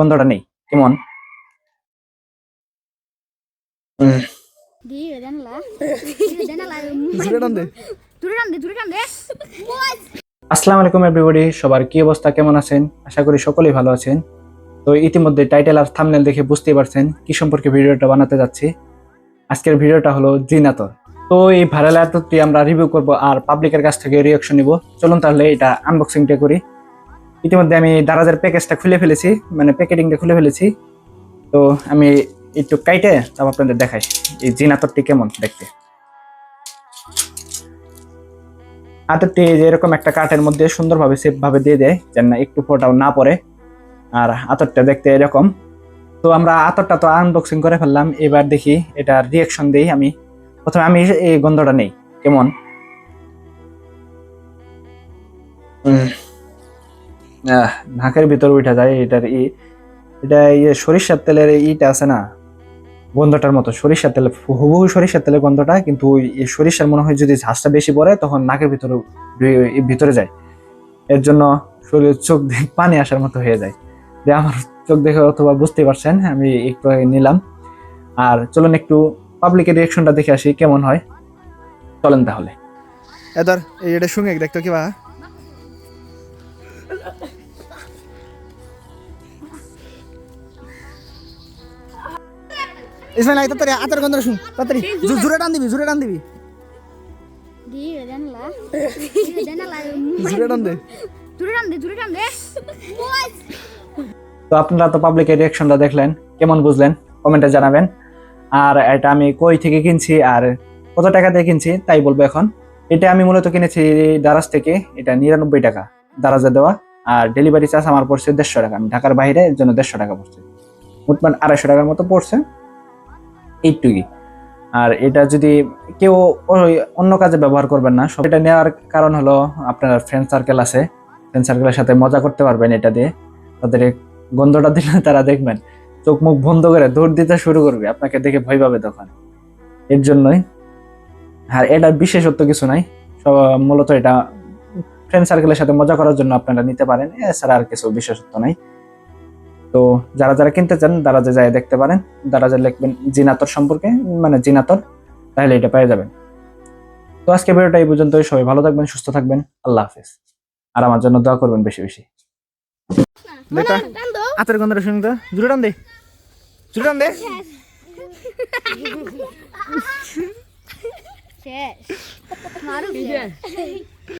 গন্ধটা নেই কেমন? আসসালামু আলাইকুম এভরিবডি সবার কি অবস্থা কেমন আছেন? আশা করি সকলেই ভালো আছেন। তো ইতিমধ্যে টাইটেল আর থামনেল দেখে বুঝতেই পারছেন কি সম্পর্কে ভিডিওটা বানাতে যাচ্ছি। আজকের ভিডিওটা হলো জিনাতর তো এই ভাইরাল অ্যাপটি আমরা রিভিউ করব আর পাবলিকের কাছ থেকে রিয়াকশন নিব। চলুন তাহলে এটা আনবক্সিংটা করি। ইতিমধ্যে আমি দারাজের প্যাকেজটা খুলে ফেলেছি মানে প্যাকেটিংটা খুলে ফেলেছি। তো আমি একটু কাইটে তারপর আপনাদের দেখাই, এই জিন জিনাতরটি কেমন দেখতে। আতরটি যে এরকম একটা কাঠের মধ্যে সুন্দরভাবে সেফ ভাবে দিয়ে দেয়, যেন না একটু ফোটাও না পড়ে। আর আতরটা দেখতে এরকম। তো আমরা আতরটা তো আনবক্সিং করে ফেললাম, এবার দেখি এটা রিয়াকশন দেই আমি। প্রথমে আমি এই গন্ধটা নেই, কেমন? নাকের ভিতর উঠা যায়, এটার ই, এটা ইয়ে সরিষার তেলের ইটা আছে না, গন্ধটার মতো, সরিষার তেল হুবহু সরিষার তেলের গন্ধটা, কিন্তু এই সরিষার মনে হয় যদি ঝাঁসটা বেশি পড়ে, তখন নাকের ভিতরে ভিতরে যায়। এর জন্য শরীর চোখ পানি আসার মতো হয়ে যায়। যে আমার চোখ দেখে অথবা বুঝতে পারছেন, আমি একটু নিলাম। আর চলুন একটু পাবলিকের রিয়াকশনটা দেখে আসি, কেমন হয়? চলেন তাহলে। এদর এটা শুনে দেখতো কিবা ইসমাইল আই তাড়াতাড়ি আতার গন্ধ শুন তাড়াতাড়ি। জু- টান দিবি জুড়ে টান দিবি। তো আপনারা তো পাবলিকের রিয়াকশনটা দেখলেন কেমন বুঝলেন? কমেন্টে জানাবেন। আর এটা আমি কই থেকে কিনছি আর কত টাকা দিয়ে কিনছি তাই বলব এখন। এটা আমি মূলত কিনেছি দারাজ থেকে এটা নিরানব্বই টাকা দারাজে দেওয়া। আর ডেলিভারি চার্জ আমার পড়ছে দেড়শো টাকা। আমি ঢাকার বাইরে এর জন্য দেড়শো টাকা পড়ছে। মোটমাট আড়াইশো টাকার মতো পড়ছে। এইটুকুই। আর এটা যদি কেউ অন্য কাজে ব্যবহার করবেন না, সব এটা নেওয়ার কারণ হলো আপনার ফ্রেন্ড সার্কেল আছে। ফ্রেন্ড সার্কেলের সাথে মজা করতে পারবেন এটা দিয়ে। তাদের গন্ধটা দিলে তারা দেখবেন, চোখ মুখ বন্ধ করে দৌড় দিতে শুরু করবে, আপনাকে দেখে ভয় পাবে তখন। এর জন্যই। আর এটার বিশেষত্ব কিছু নাই। সব, মূলত এটা ফ্রেন্ড সার্কেলের সাথে মজা করার জন্য আপনারা নিতে পারেন। এছাড়া আর কিছু বিশেষত্ব নাই। তো যারা যারা কিনতে চান দারাজে যায় দেখতে পারেন। দারাজে লিখবেন জিনাতর সম্পর্কে মানে জিনাতর তাহলে এটা পেয়ে যাবেন। তো আজকে ভিডিওটা এই পর্যন্তই। সবাই ভালো থাকবেন সুস্থ থাকবেন। আল্লাহ হাফেজ। আর আমার জন্য দোয়া করবেন বেশি বেশি। দেখা। আতার তো। জুড়ে টান দে। জুড়ে টান দে। শেষ। মারু শেষ।